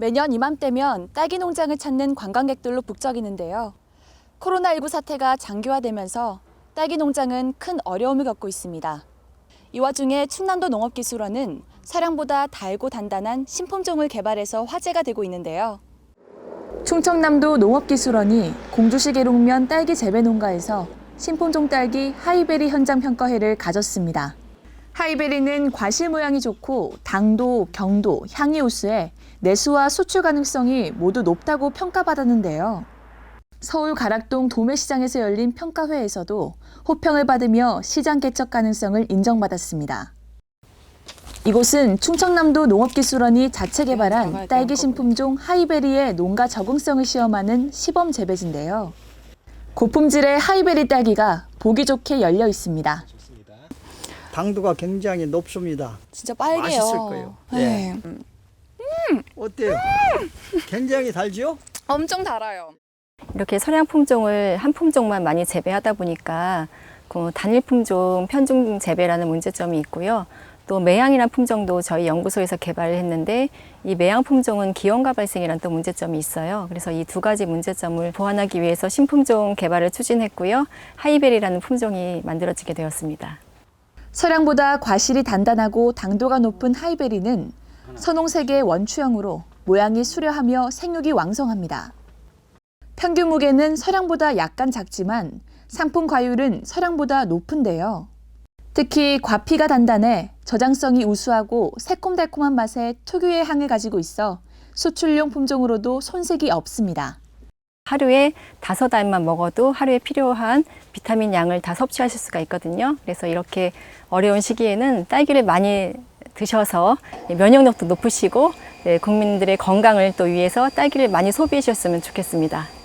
매년 이맘때면 딸기 농장을 찾는 관광객들로 북적이는데요. 코로나19 사태가 장기화되면서 딸기 농장은 큰 어려움을 겪고 있습니다. 이 와중에 충남도 농업기술원은 서량보다 달고 단단한 신품종을 개발해서 화제가 되고 있는데요. 충청남도 농업기술원이 공주시 계룡면 딸기 재배 농가에서 신품종 딸기 하이베리 현장 평가회를 가졌습니다. 하이베리는 과실 모양이 좋고 당도, 경도, 향이 우수해 내수와 수출 가능성이 모두 높다고 평가받았는데요. 서울 가락동 도매시장에서 열린 평가회에서도 호평을 받으며 시장 개척 가능성을 인정받았습니다. 이곳은 충청남도 농업기술원이 자체 개발한 딸기 신품종 하이베리의 농가 적응성을 시험하는 시범 재배지인데요. 고품질의 하이베리 딸기가 보기 좋게 열려 있습니다. 당도가 굉장히 높습니다. 진짜 빨개요. 맛있을 거예요. 네. 어때요? 굉장히 달죠? 엄청 달아요. 이렇게 서량 품종을 한 품종만 많이 재배하다 보니까 그 단일 품종 편중 재배라는 문제점이 있고요. 또 매양이라는 품종도 저희 연구소에서 개발을 했는데 이 매양 품종은 기온가 발생이라는 또 문제점이 있어요. 그래서 이 두 가지 문제점을 보완하기 위해서 신품종 개발을 추진했고요. 하이베리라는 품종이 만들어지게 되었습니다. 서량보다 과실이 단단하고 당도가 높은 하이베리는 선홍색의 원추형으로 모양이 수려하며 생육이 왕성합니다. 평균 무게는 서량보다 약간 작지만 상품 과율은 서량보다 높은데요. 특히 과피가 단단해 저장성이 우수하고 새콤달콤한 맛에 특유의 향을 가지고 있어 수출용 품종으로도 손색이 없습니다. 하루에 다섯 알만 먹어도 하루에 필요한 비타민 양을 다 섭취하실 수가 있거든요. 그래서 이렇게 어려운 시기에는 딸기를 많이 드셔서 면역력도 높으시고 네, 국민들의 건강을 또 위해서 딸기를 많이 소비해 주셨으면 좋겠습니다.